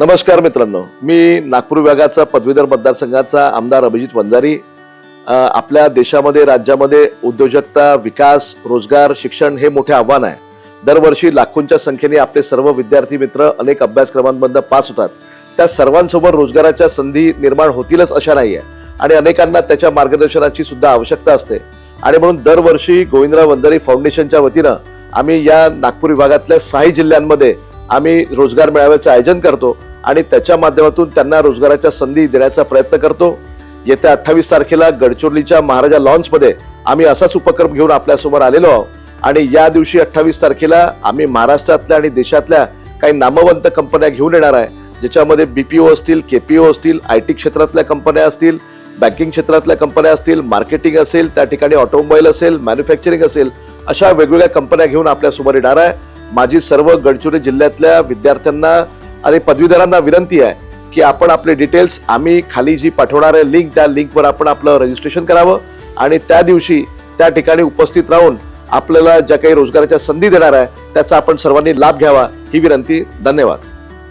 नमस्कार मित्रांनो मी नागपूर विभागाचा पदवीधर मतदारसंघाचा आमदार अभिजित वंजारी. आपल्या देशामध्ये राज्यामध्ये उद्योजकता विकास रोजगार शिक्षण हे मोठे आव्हान आहे. दरवर्षी लाखोंच्या संख्येने आपले सर्व विद्यार्थी मित्र अनेक अभ्यासक्रमांमधनं पास होतात. त्या सर्वांसोबत रोजगाराच्या संधी निर्माण होतीलच अशा नाही आहे आणि अनेकांना त्याच्या मार्गदर्शनाची सुद्धा आवश्यकता असते. आणि म्हणून दरवर्षी गोविंदराव वंजारी फाउंडेशनच्या वतीनं आम्ही या नागपूर विभागातल्या सहा जिल्ह्यांमध्ये आम्ही रोजगार मेळाव्याचं आयोजन करतो आणि त्याच्या माध्यमातून त्यांना रोजगाराच्या संधी देण्याचा प्रयत्न करतो. येत्या अठ्ठावीस तारखेला गडचिरोलीच्या महाराजा लॉन्चमध्ये आम्ही असाच उपक्रम घेऊन आपल्यासमोर आलेलो आहोत. आणि या दिवशी अठ्ठावीस तारखेला आम्ही महाराष्ट्रातल्या आणि देशातल्या काही नामवंत कंपन्या घेऊन येणार आहे. ज्याच्यामध्ये बी पी ओ असतील के पी ओ असतील आय टी क्षेत्रातल्या कंपन्या असतील बँकिंग क्षेत्रातल्या कंपन्या असतील मार्केटिंग असेल त्या ठिकाणी ऑटोमोबाईल असेल मॅन्युफॅक्चरिंग असेल अशा वेगवेगळ्या कंपन्या घेऊन आपल्यासमोर येणार आहे. माझी सर्व गडचिरोली जिल्ह्यातल्या विद्यार्थ्यांना आणि पदवीधरांना विनंती आहे की आपण आपले डिटेल्स आम्ही खाली जी पाठवणार आहे लिंक त्या लिंकवर आपण आपलं रजिस्ट्रेशन करावं आणि त्या दिवशी त्या ठिकाणी उपस्थित राहून आपल्याला ज्या काही रोजगाराच्या संधी देणार आहे त्याचा आपण सर्वांनी लाभ घ्यावा ही विनंती. धन्यवाद.